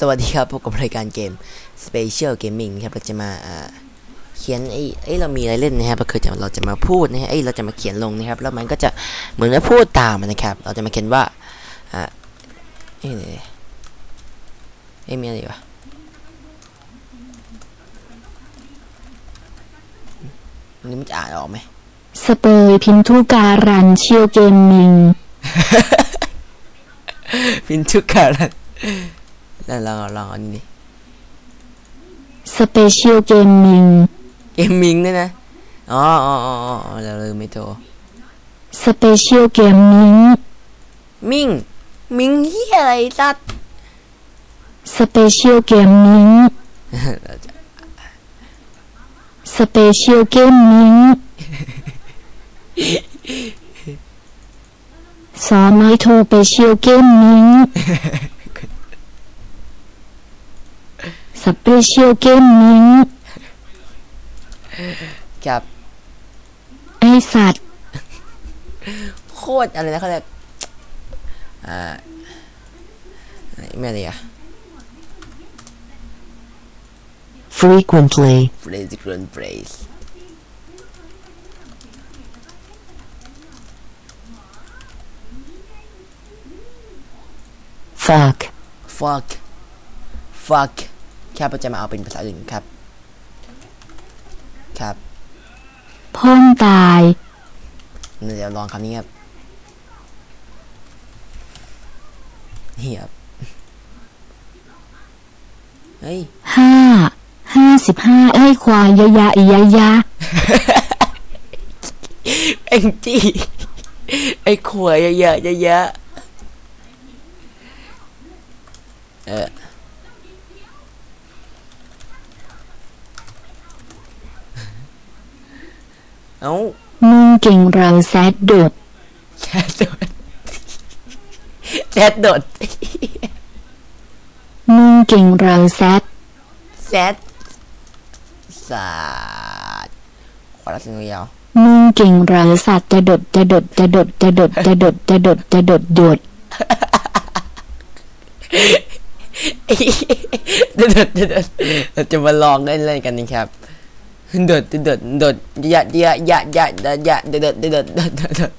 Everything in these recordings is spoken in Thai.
สวัสดีครับพบกับรายการเกม Special Gaming นะครับเราจะมาอ่าเขียนไอ้ไอ้เรามีอะไรเล่นนะครับก็คือจะเราจะมาพูดนะฮะไอ้เราจะมาเขียนลงนะครับแล้วมันก็จะเหมือนกับพูดตามนะครับ เราจะมาเขียนว่าอ่าเอ้ยเอ้ยมีอะไรวะอันนี้มันจะอ่านออกไหมสเปยพินทุการันเชียวเกมมิงพินทุกการัน แล้วลองลองอันนี้ดิสเปเชียลเกมมิงเกมมิงด้วยนะอ๋ออ๋ออ๋ออ๋อเราลืมไม่โทรสเปเชียลเกมมิงมิงมิงเฮียอะไรสัตว์สเปเชียลเกมมิงสเปเชียลเกมมิงสอไม้โทรไปเชียวเกมมิง สเปเชียลเกมมิงครับไอสัตว์ โคตรอะไรนะเขาเรียกอ่าไม่อะไรอะ frequently, phrase grand phrase fuck, fuck fuck ครับเราจะมาเอาเป็นภาษาอื่นครับ ครับพ่นตายเดี๋ยวลองคำนี้ครับนี่ครับเฮ้ยห้าห้าสิบห้าไอ้ควายยะยะอียะยะเอ็งจี้ไอ้ขวยเยอะๆเยอะๆเออ เอามึงเก่งเราแซดโดดแชทโดดแชทโดดมึงเก่งเราแซดแซดสาดขอรับเสียงยาวมึงเก่งเราสัตว์จะดดจะดดจะดดจะดดจะดดจะดดจะดดโดดเดือดเดือดเราจะมาลองเล่นเล่นกันนะครับ เดือดเดือดเดือดยะยะยะยะยะยะเดือดเดือดเดือดเดือดเดือด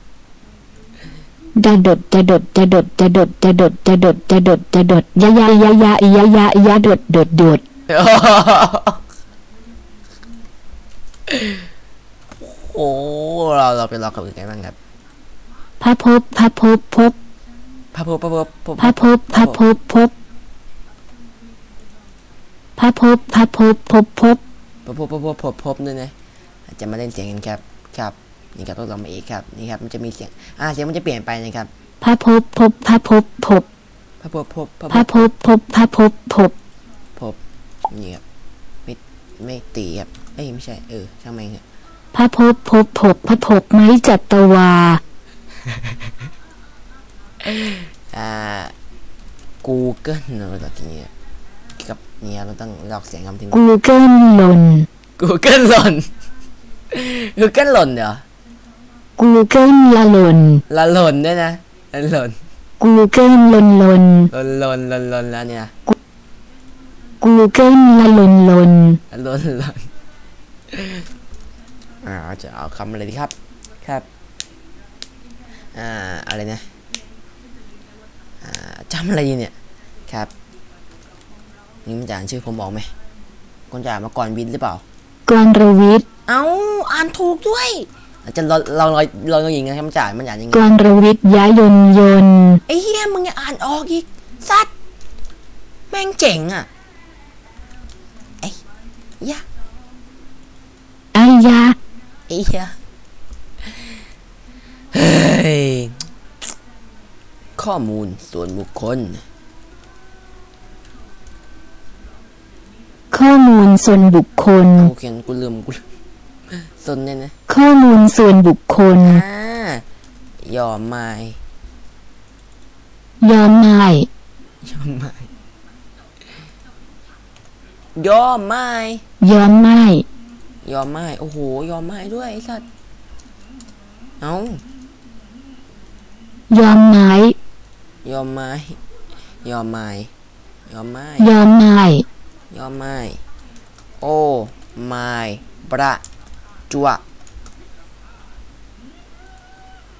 จะดดจะดดจะดดจะดดจะดดจะดดจะดดจะดดยะยะยะยะอียะยะอียะดดโดดโดดโอ้เราเราไปลองกับอื่นกันบ้างครับพระพบพระพบพบพระพบพระพบพระพบพระพบพบพระพบพระพบพบพบ พบพบพบพบพบพบด้วยนะจะมาเล่นเสียงกันครับครับนี่ครับต้องลองมาอีกครับนี่ครับมันจะมีเสียงอ่าเสียงมันจะเปลี่ยนไปนะครับพระพบพบพระพบพบพระพบพบพระพระพบพบพระพบพบพบนี่ครับไม่ไม่ตีครับเอ้ยไม่ใช่เออช่างแม่งพระพบพบพบพระพบไม้จัตวาอ่า Google เนอะตอนนี้ กับเนี่ยเราต้องลอกเสียงคำทิ้งกูเกิลหล่น Google หล่น Google หล่นเหรอกูเกิลละหล่นละหล่นด้วยนะละหล่นกูเกิลหล่นหล่นหล่นหล่นหล่นหล่นแล้วเนี่ยกูเกิลละหล่นหล่นละหล่นหล่นอ่าจะเอาคำอะไรดีครับ ครับ อ่าอะไรนะ อ่าจำอะไรดีเนี่ย ครับ นี่มันจะอ่านชื่อผมบอกไหมคนจะอ่านมาก่อนวินหรือเปล่ากรรวิทย์เอาอ่านถูกด้วยเราจะลองลองลองลองลองยิงกันให้มันจะอ่านมันอ่านยังไงกรวิทย์ยายนยนต์ไอ้เฮียมึงยังอ่านออกอีกสัตว์แม่งเจ๋งอะไอ้ยะไอ้ยาไอ้เฮียเฮ้ยข้อมูลส่วนบุคคล ข้อมูลส่วนบุคคลกูเขียนกูลืมกูลืมสนเนี่ยนะ ข้อมูลส่วนบุคคลอ่ายอมไม่ยอมไม่ยอมไม่ยอมไม่ยอมไม่ยอมไม่โอ้โห ยอมไม่ด้วยไอ้สัตว์เอายอมไม้ยอมไม้ยอมไม้ยอมไม่ยอมไม่ ยอมไม่โอ้ไม่ประจัว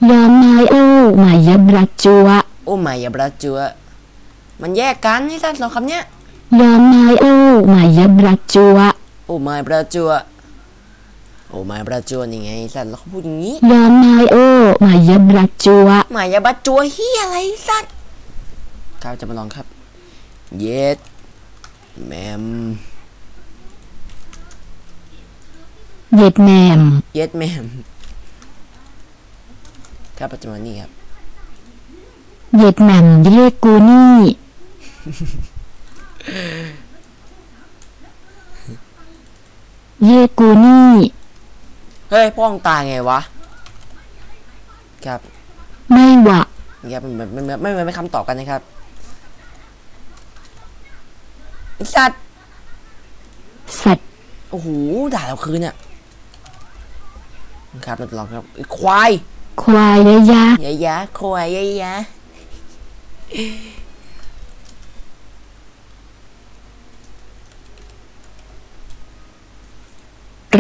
ยอมไม่โอ้ไม่ยบรักจัวโอ้ไม่อย่าประจัวมันแยกกันนี่สัตว์สองคำเนี้ยยอมไม่โอ้ไม่ยบรักจัวโอ้ไม่ประจัวโอ้ไม่ประจัวนี่ไงสัตว์เราเขาพูดอย่างนี้ยอมไม่โอ้ไม่ยบรักจัวหมายอย่าประจัวเฮียอะไรสัตว์ครับจะมาลองครับ เย็ด แมมเย็ดแมมเย็ดแมมครับปัจจุบันนี้ครับเย็ดแมมเรียกกูนี่เรียกกูนี่ เฮ้ยพ่องตายไงวะ ครับ ไม่หวะนี่ครับมันมันมันไม่ไม่ไม่คำตอบกันนะครับ ไอ้สัตว์สัตว์โอ้โหด่าเราคืนเนี่ยครับเราจะลองครับไอ้ควายควายยะยะยะยะควายยะยะ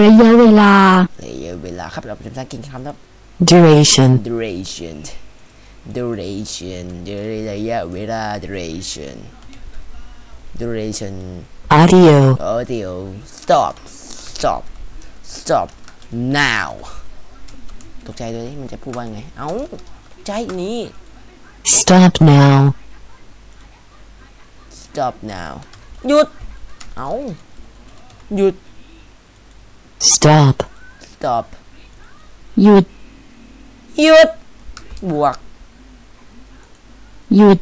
ระยะเวลาระยะเวลาครับเราจะมากินคำครับ duration duration duration ระยะเวลา duration duration audio audio stop stop stop now ตกใจด้วยนี่มันจะพูดว่าไง เอ้าใจนี้ stop now stop now หยุด เอ้าหยุด stop stop หยุด หยุด บวก หยุด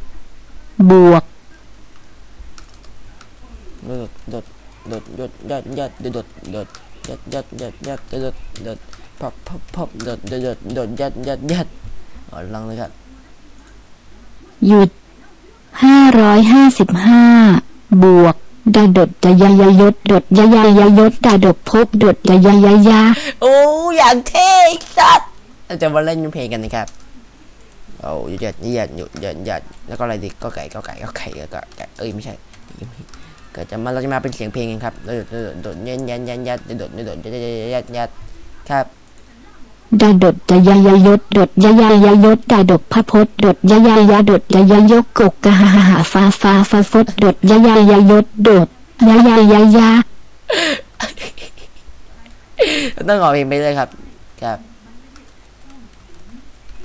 บวก โดดโดดโดดโดดยัดยัดโดดโดดยัดยัดยัดยัดโดดโดดพับพับพับโดดโดดโดดยัดยัดยัดเอาลองเลยครับ หยุดห้าร้อยห้าสิบห้าบวกดาดดจะยายยศดดยายายยศดาดดพบดดยายายายาโอ้อย่างเท่สัตว์เราจะมาเล่นเพลงกันนะครับโอ้ยัดยัดหยัดหยัดหยัดแล้วก็อะไรดีก็ไก่ก็ไก่ก็ไก่ก็ไก่เอ้ยไม่ใช่ ก็จะมาเราจะมาเป็นเสียงเพลงครับโดดโดดโดดยัดยัดยัดยัดโดดโดดยัดยัดยัดครับดาดดจะยายยศดดยายายยศดาดดพระพศดดยายยาดดยายยกกกกะหาหาฟาฟาฟาฟดดดยายายยศดดยายยายาต้องออกเพลงไปเลยครับครับ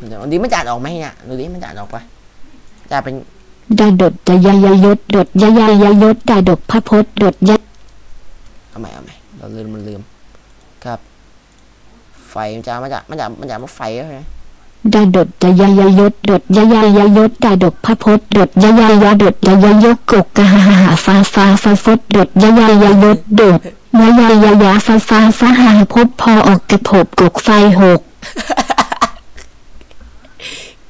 เดี๋ยวดูดิมันจะอ่านออกไหมเนี่ยดูดิมันจะอ่านออกปะจะเป็น ดาดดจะยายยศดดยายายยศดาดดพระพศดดยาเอาใหม่เอาใหม่เราลืมมันลืม ครับ ไฟมันจะมันจะมันจะมันจะมาไฟใช่ไหมดาดดจะยายยศดดยายายยศดาดดพระพศดดยายายาดดยายยกกกกะหาหาฟาฟาฟาฟดดดยายายยศดดยายายายาฟาฟาฟาหาพบพอออกกระผบกกไฟหก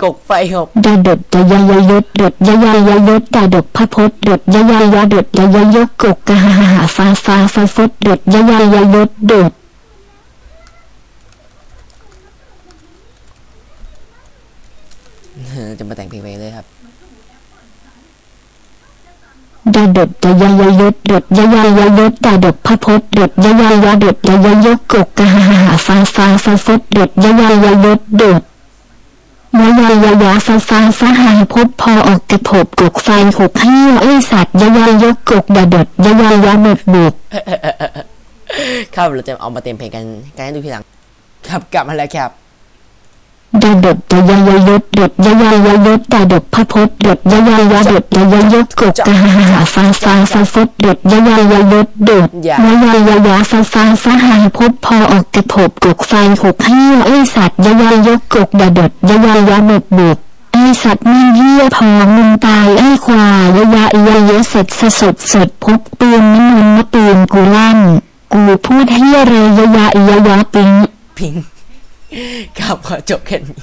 กกไฟหกดาดดจะยยยศดดยยยยศดาดดพระพศดดยยยดดยยยกกกกะหาหาฟาฟาฟาฟดดดยยยยศดดจะมาแต่งเพลงไปเลยครับดาดดจะยยยศดดยยยยศดาดดพระพศดดยยยดดยยยกกกกะหาหาฟาฟาฟาฟดดดยยยยศดด ยายยยาฟาฟาฟาหางพบพอออกกระพบกกไฟหกห้าเอ้ยสัตว์ยยยกกกดาดดยายายาดดบุกครับเราจะเอามาเต็มเพลงกันกันให้ดูทีหลัง ครับกลับมาแล้วครับ ดาดดจะยายยศดดยายายศดาดดพระพศดดยายายาดดยายยกกกกะหาหาฟาฟาฟาฟดดดยายายยศดดยยายายายาฟาฟาฟาหาพบพอออกกระผบกกไฟหกห้าเอ้ยสัตว์ยายายกกกดาดดยายายาดดบุกไอสัตว์มึงเยี่ยพอมึงตายไอควายยายายเสร็จสสดสดพบปืนน้ำมันมะปืนกูลั่นกูพูดเฮียเลยยายยายาปิงพิง ครับขอจบแค่นี้